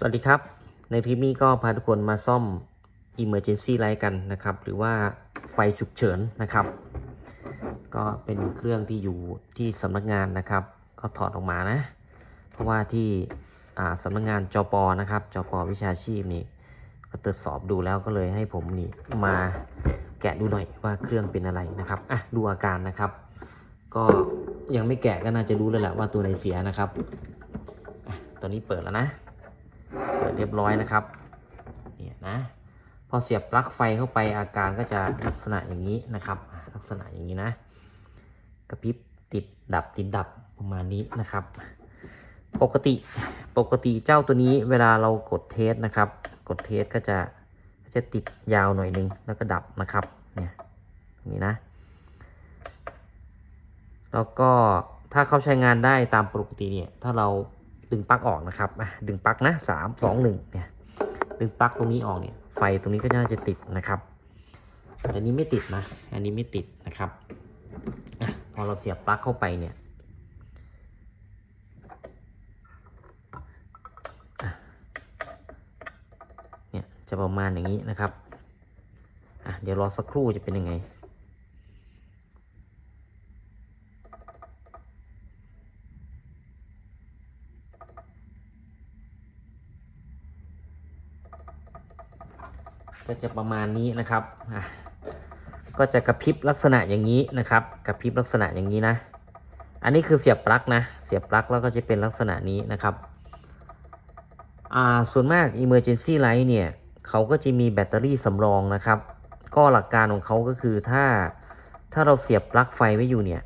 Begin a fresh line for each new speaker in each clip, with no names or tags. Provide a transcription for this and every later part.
สวัสดีครับ ในคลิปนี้ก็พาทุกคนมาซ่อม Emergency Light กันนะครับ หรือว่าไฟฉุกเฉินนะครับ ก็เป็นเครื่องที่อยู่ที่สำนักงานนะครับ ก็ถอดออกมานะ เพราะว่าที่สำนักงานจปนะครับจปวิชาชีพนี่ก็ตรวจสอบดูแล้วก็เลยให้ผมนี่มาแกะดูหน่อยว่าเครื่องเป็นอะไรนะครับอะดูอาการนะครับ ก็ยังไม่แกะก็น่าจะรู้แล้วแหละว่าตัวไหนเสียนะครับอะตอนนี้เปิดแล้วนะ เปิดเรียบร้อยนะครับเนี่ยนะพอเสียบปลั๊กไฟเข้าไปอาการก็จะลักษณะอย่างนี้นะครับลักษณะอย่างนี้นะกระพริบติดดับติดดับประมาณนี้นะครับ ปกติปกติเจ้าตัวนี้เวลาเรากดเทสนะครับ กดเทสก็จะก็จะติดยาวหน่อยนึงแล้วก็ดับนะครับเนี่ยนี้นะ แล้วก็ถ้าเขาใช้งานได้ตามปกติเนี่ยถ้าเรา ดึงปลั๊กออกนะครับอะดึงปลั๊กนะสามสองหนึ่งเนี่ย ดึงปลั๊กตรงนี้ออกเนี่ย ไฟตรงนี้ก็น่าจะติดนะครับแต่อันนี้ไม่ติดนะ อันนี้ไม่ติดนะครับอะพอเราเสียบปลั๊กเข้าไปเนี่ยเนี่ยจะประมาณอย่างนี้นะครับอะเดี๋ยวรอสักครู่จะเป็นยังไง ก็จะประมาณนี้นะครับอะก็จะกระพริบลักษณะอย่างนี้นะครับ กระพริบลักษณะอย่างนี้นะ อันนี้คือเสียบปลั๊กนะ เสียบปลั๊กแล้วก็จะเป็นลักษณะนี้นะครับ อ่า ส่วนมาก emergency light เนี่ย เขาก็จะมีแบตเตอรี่สำรองนะครับ ก็หลักการของเขาก็คือถ้า ถ้าเราเสียบปลั๊กไฟไว้อยู่เนี่ย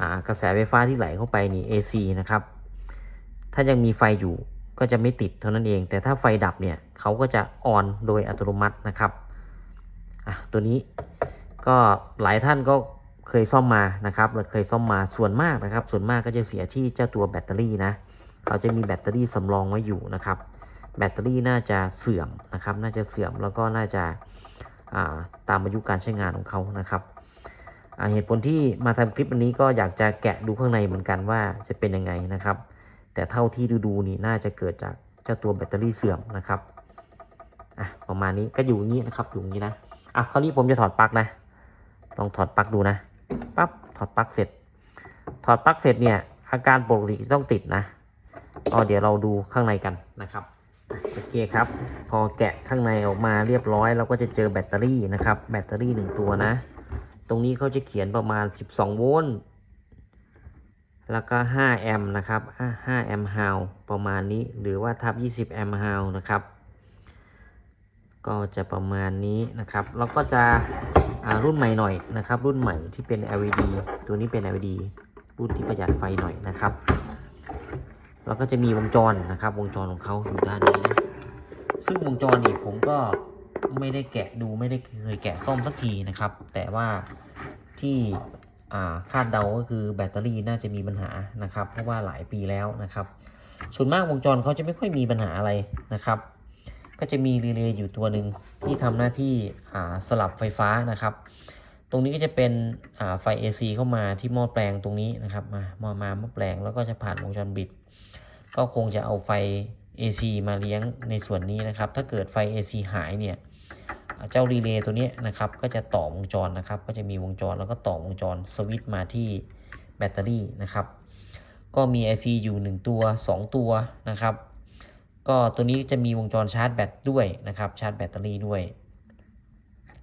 อ่า กระแสไฟฟ้าที่ไหลเข้าไปนี่ AC นะครับ ถ้ายังมีไฟอยู่ ก็จะไม่ติดเท่านั้นเอง แต่ถ้าไฟดับเนี่ยเขาก็จะออนโดยอัตโนมัตินะครับอะตัวนี้ก็หลายท่านก็เคยซ่อมมานะครับหรือเคยซ่อมมาส่วนมากนะครับ ส่วนมากก็จะเสียที่เจ้าตัวแบตเตอรี่นะเขาจะมีแบตเตอรี่สำรองไว้อยู่นะครับ แบตเตอรี่น่าจะเสื่อมนะครับ น่าจะเสื่อมแล้วก็น่าจะาตามอายุการใช้งานของเขานะครับเหตุผลที่มาทำคลิปวันนี้ก็อยากจะแกะดูข้างในเหมือนกันว่าจะเป็นยังไงนะครับ แต่เท่าที่ดูดูๆนี่น่าจะเกิดจากเจ้าตัวแบตเตอรี่เสื่อมนะครับอะประมาณนี้ก็อยู่อย่างนี้นะครับอยู่อย่างนี้นะอะคราวนี้ผมจะถอดปลั๊กนะลองถอดปลั๊กดูนะปั๊บถอดปลั๊กเสร็จ ถอดปลั๊กเสร็จเนี่ยอาการปกติต้องติดนะก็เดี๋ยวเราดูข้างในกันนะครับโอเคครับ พอแกะข้างในออกมาเรียบร้อย เราก็จะเจอแบตเตอรี่นะครับ แบตเตอรี่หนึ่งตัวนะ ตรงนี้เขาจะเขียนประมาณ 12 โวลต์ แล้วก็5แอมป์นะครับ5แอมป์ฮาวประมาณนี้ หรือว่าทับ20แอมป์ฮาวนะครับ ก็จะประมาณนี้นะครับ แล้วก็จะรุ่นใหม่หน่อยนะครับ รุ่นใหม่ที่เป็น LED ตัวนี้เป็น LED รุ่นที่ประหยัดไฟหน่อยนะครับ แล้วก็จะมีวงจรนะครับ วงจรของเขาอยู่ด้านนี้นะซึ่งวงจรนี่ผมก็ไม่ได้แกะดูไม่ได้เคยแกะซ่อมสักทีนะครับ แต่ว่าที่ คาดเดาก็คือแบตเตอรี่น่าจะมีปัญหานะครับ เพราะว่าหลายปีแล้วนะครับ ส่วนมากวงจรเขาจะไม่ค่อยมีปัญหาอะไรนะครับ ก็จะมีรีเลย์อยู่ตัวหนึ่งที่ทำหน้าที่สลับไฟฟ้านะครับ ตรงนี้ก็จะเป็นไฟ AC เข้ามาที่หม้อแปลงตรงนี้นะครับ มามามาหม้อแปลงแล้วก็จะผ่านวงจรบิด ก็คงจะเอาไฟ AC มาเลี้ยงในส่วนนี้นะครับ ถ้าเกิดไฟ AC หายเนี่ย เจ้ารีเลย์ตัวนี้นะครับก็จะต่อวงจรนะครับ ก็จะมีวงจรแล้วก็ต่อวงจรสวิตช์มาที่แบตเตอรี่นะครับ ก็มี IC อยู่ 1 ตัว 2 ตัวนะครับ ก็ตัวนี้จะมีวงจรชาร์จแบตด้วยนะครับ ชาร์จแบตเตอรี่ด้วย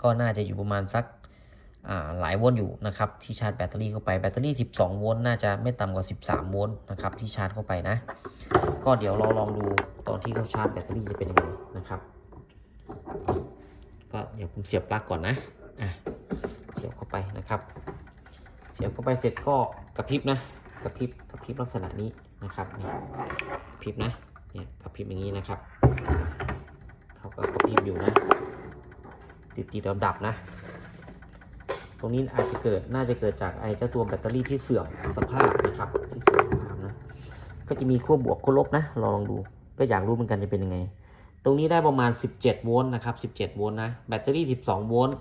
ก็น่าจะอยู่ประมาณสักอ่าหลายโวลต์อยู่นะครับที่ชาร์จแบตเตอรี่เข้าไปแบตเตอรี่ 12 โวลต์น่าจะไม่ต่ำกว่า 13 โวลต์นะครับที่ชาร์จเข้าไปนะ ก็เดี๋ยวเราลองดูตอนที่เขาชาร์จแบตเตอรี่จะเป็นยังไงนะครับ ก็เดี๋ยวผมเสียบปลั๊กก่อนนะอะเสียบเข้าไปนะครับ เสียบเข้าไปเสร็จก็กระพริบนะกระพริบกระพริบลักษณะนี้นะครับนี่กระพริบนะเนี่ยกระพริบอย่างนี้นะครับเขาก็กระพริบอยู่นะติดติดดับดับๆนะ ตรงนี้อาจจะเกิดน่าจะเกิดจากไอ้เจ้าตัวแบตเตอรี่ที่เสื่อมสภาพนะครับที่เสื่อมสภาพนะก็จะมีขั้วบวกขั้วลบนะลองลองดูก็อยากรู้เหมือนกันจะเป็นยังไง ตรงนี้ได้ประมาณ 17 โวลต์นะครับ 17 โวลต์นะ แบตเตอรี่ 12 โวลต์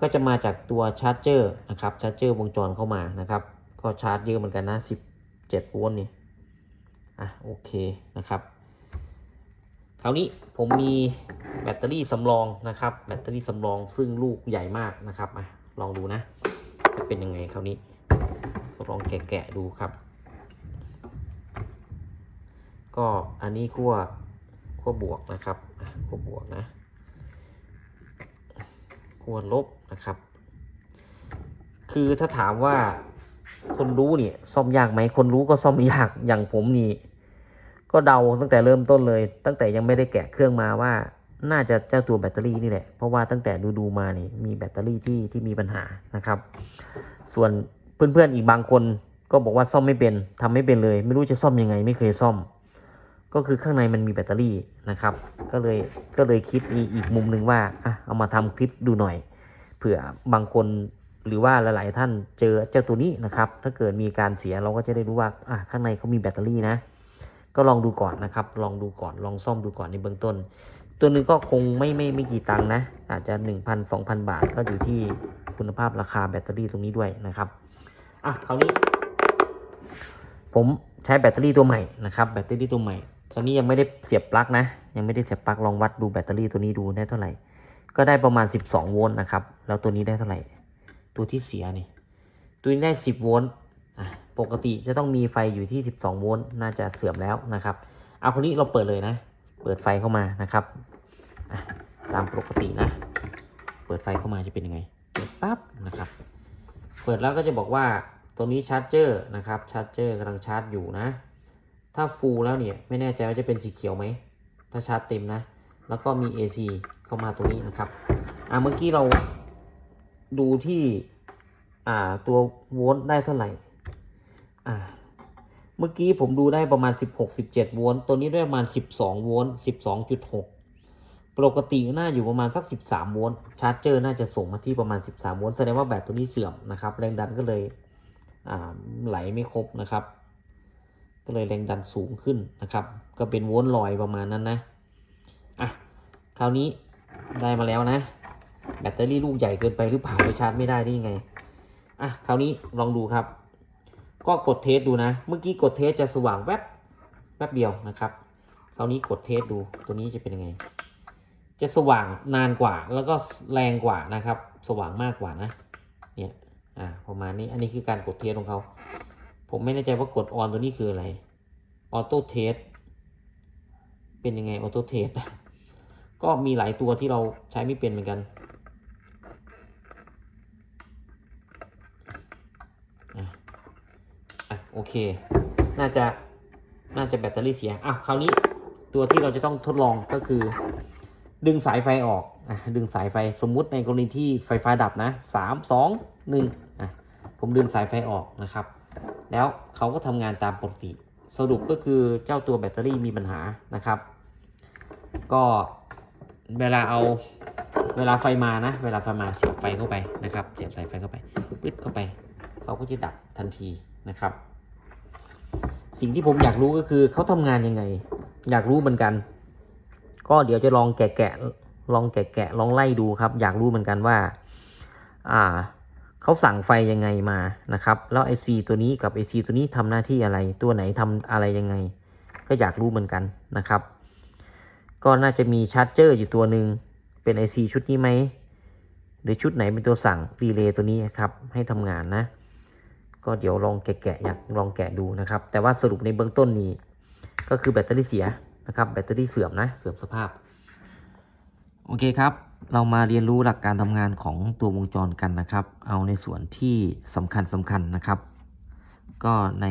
ก็จะมาจากตัวชาร์จเจอร์นะครับ ชาร์จเจอร์วงจรเข้ามานะครับ ก็ชาร์จเยอะเหมือนกันนะ 17 โวลต์นี่ อะโอเคนะครับ คราวนี้ผมมีแบตเตอรี่สำรองนะครับ แบตเตอรี่สำรองซึ่งลูกใหญ่มากนะครับ อะลองดูนะ จะเป็นยังไงคราวนี้ ลองแกะๆดูครับ ก็อันนี้ขั้ว ขั้วบวกนะครับขั้วบวกนะขั้วลบนะครับ คือถ้าถามว่าคนรู้เนี่ยซ่อมยากไหมคนรู้ก็ซ่อมยากอย่างผมนี่ก็เดาตั้งแต่เริ่มต้นเลย ตั้งแต่ยังไม่ได้แกะเครื่องมาว่า น่าจะเจ้าตัวแบตเตอรี่นี่แหละ เพราะว่าตั้งแต่ดูดูมานี่มีแบตเตอรี่ที่ที่มีปัญหานะครับ ส่วนเพื่อนๆอีกบางคนก็บอกว่าซ่อมไม่เป็นทำไม่เป็นเลย ไม่รู้จะซ่อมยังไง ไม่เคยซ่อม ก็คือข้างในมันมีแบตเตอรี่นะครับ ก็เลยก็เลยคิดมีอีกมุมหนึ่งว่าอะเอามาทำคลิปดูหน่อย เผื่อบางคนหรือว่าหลาย ๆ ท่านเจอเจ้าตัวนี้นะครับ ถ้าเกิดมีการเสียเราก็จะได้รู้ว่าอะข้างในเขามีแบตเตอรี่นะ ก็ลองดูก่อนนะครับ ลองดูก่อนลองซ่อมดูก่อนในเบื้องต้น ตัวหนึ่งก็คงไม่ไม่ไม่กี่ตังค์นะ อาจจะ 1,000 2,000 บาทก็อยู่ที่คุณภาพราคาแบตเตอรี่ตรงนี้ด้วยนะครับอะคราวนี้ ผมใช้แบตเตอรี่ตัวใหม่นะครับ แบตเตอรี่ตัวใหม่ ตอนนี้ยังไม่ได้เสียบปลั๊กนะ ยังไม่ได้เสียบปลั๊กลองวัดดูแบตเตอรี่ตัวนี้ดูได้เท่าไหร่ ก็ได้ประมาณ 12 โวลต์นะครับ แล้วตัวนี้ได้เท่าไหร่ ตัวที่เสียนี่ ตัวนี้ได้ 10 โวลต์ปกติจะต้องมีไฟอยู่ที่ 12 โวลต์ น่าจะเสื่อมแล้วนะครับ เอาคนนี้เราเปิดเลยนะ เปิดไฟเข้ามานะครับตามปกตินะ เปิดไฟเข้ามาจะเป็นยังไง เปิดปั๊บนะครับ เปิดแล้วก็จะบอกว่าตัวนี้ชาร์จเจอร์นะครับ ชาร์จเจอร์กำลังชาร์จอยู่นะ ถ้าฟูลแล้วเนี่ยไม่แน่ใจว่าจะเป็นสีเขียวไหม ถ้าชาร์จเต็มนะ แล้วก็มี AC เข้ามาตรงนี้นะครับ อ่าเมื่อกี้เราดูที่อ่าตัวโวลต์ได้เท่าไหร่ อ่า เมื่อกี้ผมดูได้ประมาณ 16 17 โวลต์ ตัวนี้ได้ประมาณ 12 โวลต์ 12.6 ปกติน่าอยู่ประมาณสัก 13 โวลต์ ชาร์จเจอร์น่าจะส่งมาที่ประมาณ 13 โวลต์ แสดงว่าแบตตัวนี้เสื่อมนะครับ แรงดันก็เลย อ่า ไหลไม่ครบนะครับ ก็เลยแรงดันสูงขึ้นนะครับ ก็เป็นโวลต์ลอยประมาณนั้นนะอะคราวนี้ได้มาแล้วนะ แบตเตอรี่ลูกใหญ่เกินไปหรือเปล่าไปชาร์จไม่ได้ได้ยังไงอะคราวนี้ลองดูครับ ก็กดเทสดูนะ เมื่อกี้กดเทสจะสว่างแวบแวบเดียวนะครับ คราวนี้กดเทสดูตัวนี้จะเป็นยังไง จะสว่างนานกว่าแล้วก็แรงกว่านะครับ สว่างมากกว่านะเนี่ยอ่าประมาณนี้อันนี้คือการกดเทสของเขา ผมไม่แน่ใจว่ากดออนตัวนี้คืออะไรออโต้เทสเป็นยังไงออโต้เทสก็มีหลายตัวที่เราใช้ไม่เป็นเหมือนกันอะโอเค น่าจะน่าจะแบตเตอรี่เสียอะคราวนี้ตัวที่เราจะต้องทดลองก็คือ ดึงสายไฟออกอะดึงสายไฟสมมุติในกรณีที่ไฟฟ้าดับนะสามสองหนึ่งอะผมดึงสายไฟออกนะครับ แล้วเขาก็ทำงานตามปกติ สรุปก็คือเจ้าตัวแบตเตอรี่มีปัญหานะครับ ก็เวลาเอาเวลาไฟมานะ เวลาไฟมาเสียบไฟเข้าไปนะครับเสียบสายไฟเข้าไปปึ๊ดเข้าไป เขาก็จะดับทันทีนะครับ สิ่งที่ผมอยากรู้ก็คือเขาทำงานยังไง อยากรู้เหมือนกัน ก็เดี๋ยวจะลองแกะแกะลองแกะแกะลองไล่ดูครับ อยากรู้เหมือนกันว่า อ่า เขาสั่งไฟยังไงมานะครับ แล้วไอซีตัวนี้กับไอซีตัวนี้ทำหน้าที่อะไร ตัวไหนทำอะไรยังไง ก็อยากรู้เหมือนกันนะครับ ก็น่าจะมีชาร์จเจอร์อยู่ตัวหนึ่งเป็นไอซีชุดนี้ไหมหรือชุดไหนเป็นตัวสั่งรีเลย์ตัวนี้ครับ ให้ทำงานนะ ก็เดี๋ยวลองแกะๆอยากลองแกะดูนะครับ แต่ว่าสรุปในเบื้องต้นนี้ ก็คือแบตเตอรี่เสียนะครับ แบตเตอรี่เสื่อมนะ เสื่อมสภาพ โอเคครับ เรามาเรียนรู้หลักการทำงานของตัววงจรกันนะครับ เอาในส่วนที่สำคัญสำคัญนะครับ ก็ใน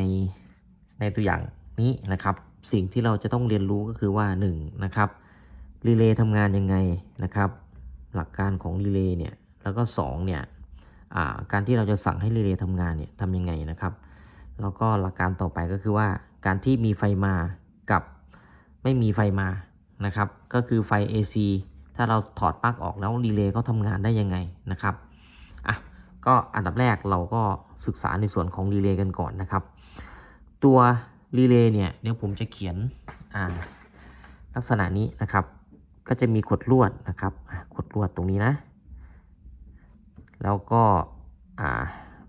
ในตัวอย่างนี้นะครับ สิ่งที่เราจะต้องเรียนรู้ก็คือว่า1นะครับรีเลย์ทำงานยังไงนะครับ หลักการของรีเลย์เนี่ย แล้วก็2เนี่ยาการที่เราจะสั่งให้รีเลย์ทำงานเนี่ยทำยังไงนะครับ แล้วก็หลักการต่อไปก็คือว่าการที่มีไฟมากับไม่มีไฟมานะครับ ก็คือไฟ AC ถ้าเราถอดปลั๊กออกแล้วรีเลย์เขาทำงานได้ยังไงนะครับอะก็อันดับแรกเราก็ศึกษาในส่วนของรีเลย์กันก่อนนะครับ ตัวรีเลย์เนี่ยเดี๋ยวผมจะเขียนอ่าลักษณะนี้นะครับ ก็จะมีขดลวดนะครับขดลวดตรงนี้นะ แล้วก็อ่า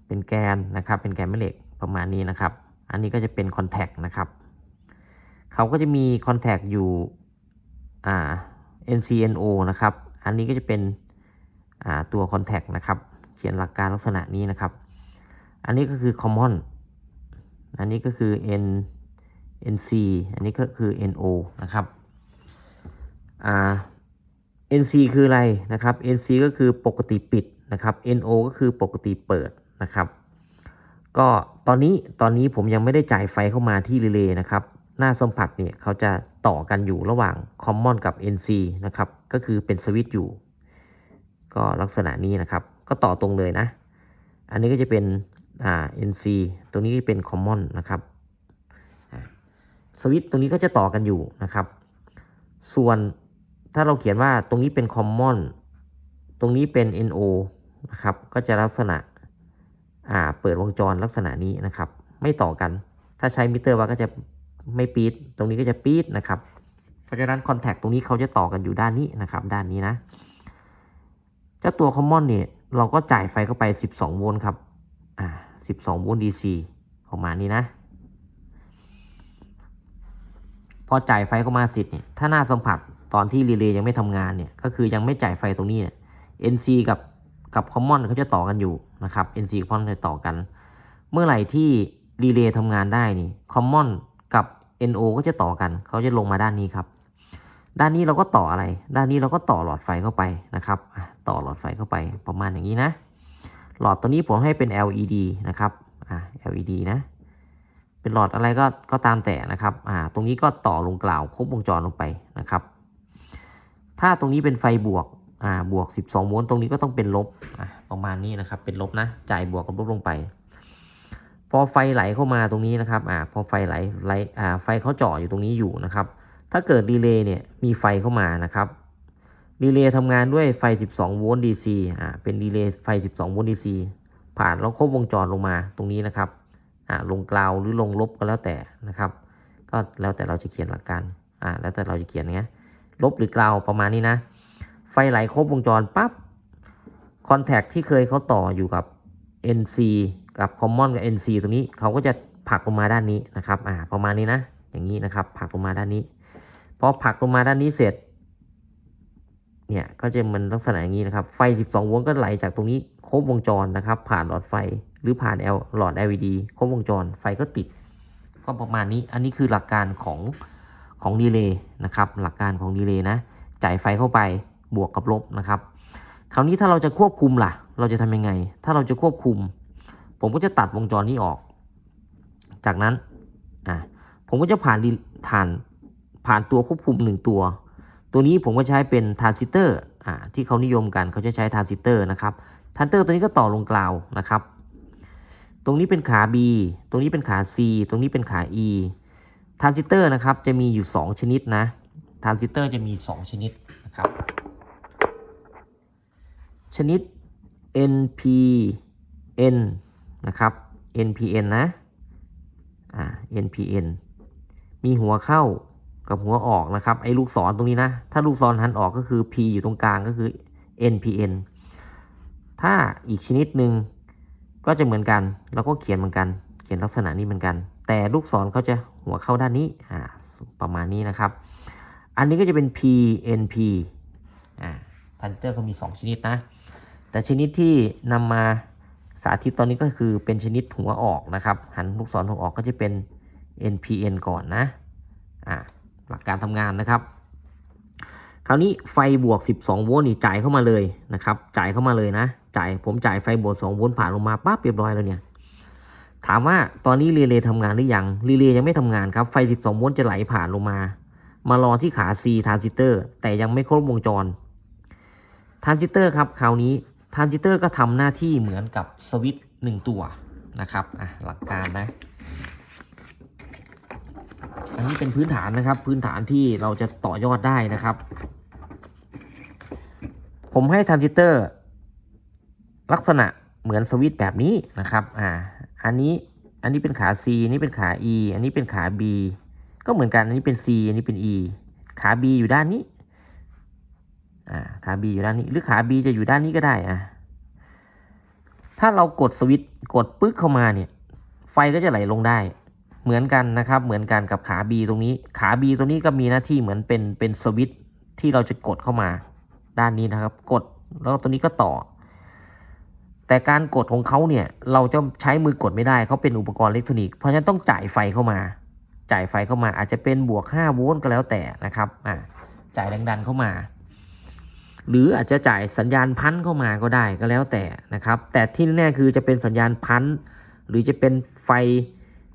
เป็นแกนนะครับ เป็นแกนแม่เหล็กประมาณนี้นะครับ อันนี้ก็จะเป็นคอนแทคนะครับเขาก็จะมีคอนแทคอยู่อ่า NCNO นะครับ อันนี้ก็จะเป็นตัว contact นะครับ เขียนหลักการลักษณะนี้นะครับ อันนี้ก็คือ common อันนี้ก็คือ N NC อันนี้ก็คือ NO นะครับอ่า NC คืออะไรนะครับ NC ก็คือปกติปิดนะครับ NO ก็คือปกติเปิดนะครับ ก็ตอนนี้ตอนนี้ผมยังไม่ได้จ่ายไฟเข้ามาที่รีเลย์นะครับ หน้าสัมผัสเนี่ยเขาจะ ต่อกันอยู่ระหว่าง Common กับ NC นะครับ ก็คือเป็นสวิตช์อยู่ ก็ลักษณะนี้นะครับ ก็ต่อตรงเลยนะ อันนี้ก็จะเป็นอ่า NC ตรงนี้เป็น Common นะครับสวิตช์ตรงนี้ก็จะต่อกันอยู่นะครับ ส่วนถ้าเราเขียนว่าตรงนี้เป็น Common ตรงนี้เป็น NO นะครับ ก็จะลักษณะอ่าเปิดวงจรลักษณะนี้นะครับ ไม่ต่อกัน ถ้าใช้มิเตอร์วัดก็จะ ไม่ปีดตรงนี้ก็จะปีดนะครับ เพราะฉะนั้นคอนแทคตรงนี้เขาจะต่อกันอยู่ด้านนี้นะครับ ด้านนี้นะ เจ้าตัว Common เนี่ยเราก็จ่ายไฟเข้าไป 12 โวลต์ครับ อ่า 12 โวลต์ DC ประมานี้นะ พอจ่ายไฟเข้ามาเสร็จเนี่ย ถ้าหน้าสัมผัสตอนที่รีเลย์ยังไม่ทำงานเนี่ย ก็คือยังไม่จ่ายไฟตรงนี้เนี่ย NC กับกับ Common เขาจะต่อกันอยู่นะครับ NC กับ Common จะต่อกัน เมื่อไหร่ที่รีเลย์ทำงานได้นี่ Common NO ก็จะต่อกัน เขาจะลงมาด้านนี้ครับ ด้านนี้เราก็ต่ออะไร ด้านนี้เราก็ต่อหลอดไฟเข้าไปนะครับ ต่อหลอดไฟเข้าไปประมาณอย่างนี้นะ หลอดตัวนี้ผมให้เป็น LED นะครับอ่า LED นะ เป็นหลอดอะไรก็ก็ตามแต่นะครับอ่าตรงนี้ก็ต่อลงกล่าวครบวงจรลงไปนะครับ ถ้าตรงนี้เป็นไฟบวกอ่าบวก 12 โวลต์ ตรงนี้ก็ต้องเป็นลบอ่าประมาณนี้นะครับ เป็นลบนะ จ่ายบวกกับลบลงไป พอไฟไหลเข้ามาตรงนี้นะครับอ่าพอไฟไหลไหลอ่าไฟเขาเจาะอยู่ตรงนี้อยู่นะครับ ถ้าเกิดรีเลย์เนี่ยมีไฟเข้ามานะครับรีเลย์ทำงานด้วยไฟ 12 โวลต์ DC อ่าเป็นรีเลย์ไฟ 12 โวลต์ DC ผ่านแล้วครบวงจรลงมาตรงนี้นะครับอ่าลงกลาวหรือลงลบก็แล้วแต่นะครับ ก็แล้วแต่เราจะเขียนหลักการอ่าแล้วแต่เราจะเขียนไงลบหรือกลาวประมาณนี้นะ ไฟไหลครบวงจรปั๊บคอนแทคที่เคยเขาต่ออยู่กับ NC กับ Common กับ NC ตรงนี้เขาก็จะผลักลงมาด้านนี้นะครับอ่าประมาณนี้นะ อย่างนี้นะครับผลักลงมาด้านนี้พอผลักลงมาด้านนี้เสร็จ เนี่ยก็จะมันลักษณะอย่างนี้นะครับ ไฟ 12 โวลต์ก็ไหลจากตรงนี้ครบวงจรนะครับ ผ่านหลอดไฟหรือผ่าน L หลอด LED ครบวงจรไฟก็ติด ก็ประมาณนี้อันนี้คือหลักการของของดีเลย์นะครับ หลักการของดีเลย์นะจ่ายไฟเข้าไปบวกกับลบนะครับ คราวนี้ถ้าเราจะควบคุมล่ะ เราจะทำยังไง ถ้าเราจะควบคุม ผมก็จะตัดวงจรนี้ออก จากนั้นอะผมก็จะผ่านดีผ่านผ่านตัวควบคุมหนึ่งตัว ตัวนี้ผมก็ใช้เป็นทรานซิสเตอร์อ่าที่เขานิยมกันเขาจะใช้ทรานซิสเตอร์นะครับทรานซิสเตอร์ตัวนี้ก็ต่อลงกล่าวนะครับ ตรงนี้เป็นขา B ตรงนี้เป็นขา C ตรงนี้เป็นขา E ทรานซิสเตอร์นะครับจะมีอยู่ 2 ชนิดนะทรานซิสเตอร์จะมี 2 ชนิดนะครับ ชนิด NPN นะครับ NPN นะอ่า NPN มีหัวเข้ากับหัวออกนะครับไอ้ลูกศรตรงนี้นะ ถ้าลูกศรหันออกก็คือ P อยู่ตรงกลางก็คือ NPN ถ้าอีกชนิดหนึ่งก็จะเหมือนกันเราก็เขียนเหมือนกัน เขียนลักษณะนี้เหมือนกัน แต่ลูกศรเขาจะหัวเข้าด้านนี้อ่าประมาณนี้นะครับ อันนี้ก็จะเป็น PNP อ่าทันเตอร์ก็มี 2 ชนิดนะ แต่ชนิดที่นำมา สาธิตตอนนี้ก็คือเป็นชนิดหัวออกนะครับ หันลูกศรหัวออกก็จะเป็น NPN ก่อนนะอ่าหลักการทำงานนะครับ คราวนี้ไฟบวก 12 โวลต์นี่จ่ายเข้ามาเลยนะครับ จ่ายเข้ามาเลยนะ จ่ายผมจ่ายไฟบวก 2 โวลต์ผ่านลงมาปั๊บเรียบร้อยแล้วเนี่ย ถามว่าตอนนี้รีเลย์ทำงานหรือยัง รีเลย์ยังไม่ทำงานครับ ไฟ 12 โวลต์จะไหลผ่านลงมา มารอที่ขา C ทรานซิสเตอร์ แต่ยังไม่ครบวงจรทรานซิสเตอร์ครับ คราวนี้ ทรานซิสเตอร์ก็ทำหน้าที่เหมือนกับสวิตช์หนึ่งตัวนะครับอะหลักการนะ อันนี้เป็นพื้นฐานนะครับ พื้นฐานที่เราจะต่อยอดได้นะครับ ผมให้ทรานซิสเตอร์ ลักษณะเหมือนสวิตช์แบบนี้นะครับอ่าอันนี้อันนี้เป็นขา C อันนี้เป็นขา E อันนี้เป็นขา B ก็เหมือนกัน อันนี้เป็น C อันนี้เป็น E ขา B อยู่ด้านนี้ อ่าขา B อยู่ด้านนี้ หรือขา B จะอยู่ด้านนี้ก็ได้อะถ้าเรากดสวิตช์กดปึ๊กเข้ามาเนี่ย ไฟก็จะไหลลงได้ เหมือนกันนะครับ เหมือนกันกับขา B ตรงนี้ ขา B ตรงนี้ก็มีหน้าที่เหมือนเป็นเป็นสวิตช์ที่เราจะกดเข้ามา ด้านนี้นะครับ กดแล้วตัวนี้ก็ต่อ แต่การกดของเขาเนี่ย เราจะใช้มือกดไม่ได้เขาเป็นอุปกรณ์อิเล็กทรอนิกส์เพราะฉะนั้นต้องจ่ายไฟเข้ามา จ่ายไฟเข้ามาอาจจะเป็นบวก5โวลต์ก็แล้วแต่นะครับอ่าจ่ายแรงดันเข้ามา หรืออาจจะจ่ายสัญญาณพันเข้ามาก็ได้ก็แล้วแต่นะครับ แต่ที่แน่คือจะเป็นสัญญาณพันหรือจะเป็นไฟ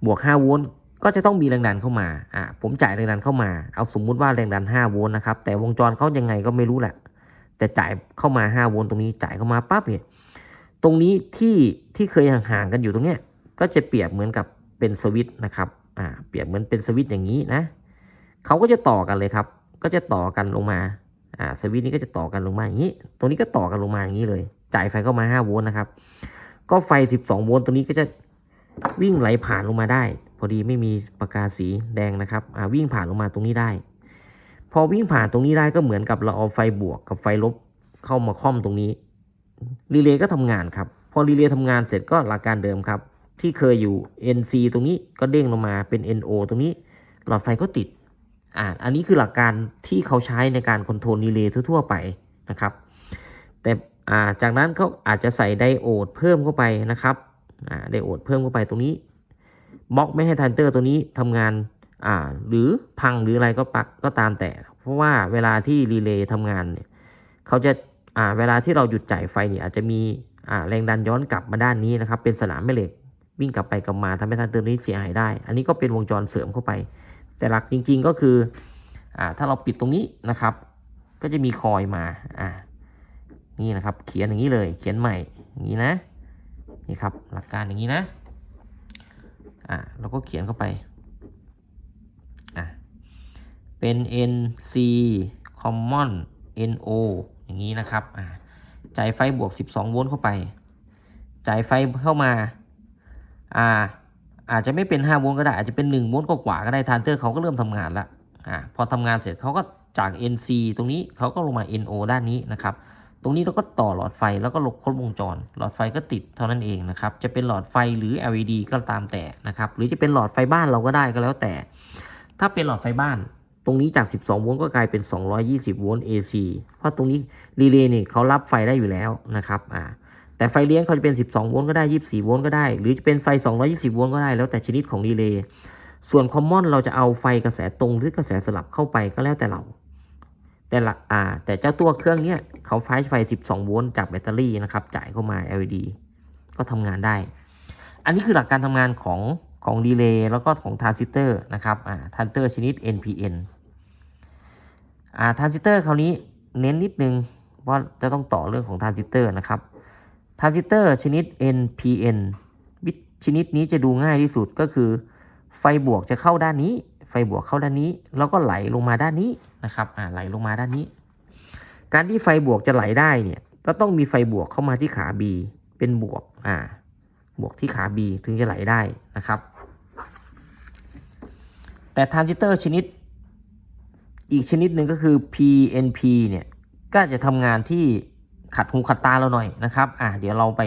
บวก 5 โวลต์ก็จะต้องมีแรงดันเข้ามาอ่าผมจ่ายแรงดันเข้ามา เอาสมมุติว่าแรงดัน 5 โวลต์นะครับ แต่วงจรเขายังไงก็ไม่รู้แหละ แต่จ่ายเข้ามา 5 โวลต์ตรงนี้จ่ายเข้ามาปั๊บเนี่ย ตรงนี้ที่ที่เคยห่างๆกันอยู่ตรงเนี้ย ก็จะเปรียบเหมือนกับเป็นสวิตช์นะครับ อ่า เปรียบเหมือนเป็นสวิตช์อย่างนี้นะ เขาก็จะต่อกันเลยครับ ก็จะต่อกันลงมา อ่าสวิตช์นี้ก็จะต่อกันลงมาอย่างนี้ ตรงนี้ก็ต่อกันลงมาอย่างนี้เลย จ่ายไฟเข้ามา5โวลต์นะครับ ก็ไฟ 12โวลต์ตรงนี้ก็จะวิ่งไหลผ่านลงมาได้ พอดีไม่มีประกาสีแดงนะครับอ่าวิ่งผ่านลงมาตรงนี้ได้ พอวิ่งผ่านตรงนี้ได้ก็เหมือนกับเราเอาไฟบวกกับไฟลบเข้ามาค่อมตรงนี้รีเลย์ก็ทำงานครับ พอรีเลย์ทำงานเสร็จก็หลักการเดิมครับ ที่เคยอยู่ NC ตรงนี้ก็เด้งลงมาเป็น NO ตรงนี้ หลอดไฟก็ติด อ่าอันนี้คือหลักการที่เขาใช้ในการคอนโทรลรีเลย์ทั่วๆไปนะครับ แต่อ่าจากนั้นเขาอาจจะใส่ไดโอดเพิ่มเข้าไปนะครับอ่าไดโอดเพิ่มเข้าไปตรงนี้บล็อกไม่ให้ทันเตอร์ตัวนี้ทำงานอ่าหรือพังหรืออะไรก็ปักก็ตามแต่ เพราะว่าเวลาที่รีเลย์ทำงานเนี่ยเขาจะอ่าเวลาที่เราหยุดจ่ายไฟเนี่ยอาจจะมีอ่าแรงดันย้อนกลับมาด้านนี้นะครับ เป็นสนามแม่เหล็กวิ่งกลับไปกลับมาทำให้ทันเตอร์นี้เสียหายได้ อันนี้ก็เป็นวงจรเสริมเข้าไป แต่หลักจริง ๆก็คืออ่าถ้าเราปิดตรงนี้นะครับ ก็จะมีคอยมาอ่านี่นะครับ เขียนอย่างนี้เลย เขียนใหม่อย่างนี้นะนี่ครับ หลักการอย่างนี้นะอ่าเราก็เขียนเข้าไปอ่าเป็น NC common NO อย่างนี้นะครับอ่าจ่ายไฟบวก 12 โวลต์เข้าไป จ่ายไฟเข้ามาอ่า อาจจะไม่เป็น5โวลต์ก็ได้อาจจะเป็น1โวลต์กว่าก็ได้ทานเตอร์เขาก็เริ่มทำงานละอ่าพอทำงานเสร็จเขาก็จาก NC ตรงนี้เขาก็ลงมา NO ด้านนี้นะครับ ตรงนี้เราก็ต่อหลอดไฟแล้วก็ลดครบวงจร หลอดไฟก็ติดเท่านั้นเองนะครับ จะเป็นหลอดไฟหรือ LED ก็ตามแต่นะครับ หรือจะเป็นหลอดไฟบ้านเราก็ได้ก็แล้วแต่ ถ้าเป็นหลอดไฟบ้านตรงนี้จาก 12 โวลต์ก็กลายเป็น 220 โวลต์ AC เพราะตรงนี้รีเลย์เนี่ยเขารับไฟได้อยู่แล้วนะครับ อ่า แต่ไฟเลี้ยงเขาจะเป็น 12 โวลต์ก็ได้ 24 โวลต์ก็ได้ หรือจะเป็นไฟ 220 โวลต์ก็ได้ แล้วแต่ชนิดของรีเลย์ ส่วนคอมมอนเราจะเอาไฟกระแสตรงหรือกระแสสลับเข้าไปก็แล้วแต่เรา แต่ละอ่า แต่เจ้าตัวเครื่องเนี้ยเขาไฟไฟ 12 โวลต์จากแบตเตอรี่นะครับ จ่ายเข้ามา LED ก็ทำงานได้ อันนี้คือหลักการทำงานของของรีเลย์แล้วก็ของทรานซิสเตอร์นะครับ อ่า ทรานซิสเตอร์ชนิด NPN อ่า ทรานซิสเตอร์คราวนี้เน้นนิดนึงว่าจะต้องต่อเรื่องของทรานซิสเตอร์นะครับ ทรานซิสเตอร์ชนิด NPN ชนิดนี้จะดูง่ายที่สุดก็คือ ไฟบวกจะเข้าด้านนี้ ไฟบวกเข้าด้านนี้ แล้วก็ไหลลงมาด้านนี้นะครับอ่าไหลลงมาด้านนี้ การที่ไฟบวกจะไหลได้เนี่ยก็ต้องมีไฟบวกเข้ามาที่ขา B เป็นบวกอ่าบวกที่ขา B ถึงจะไหลได้นะครับ แต่ทรานซิสเตอร์ชนิด อีกชนิดหนึ่งก็คือ PNP เนี่ยก็จะทำงานที่ ขัดหูขัดตาเราหน่อยนะครับอะเดี๋ยวเราไป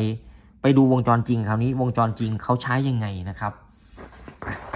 ไปดูวงจรจริงคราวนี้วงจรจริงเขาใช้ยังไงนะครับ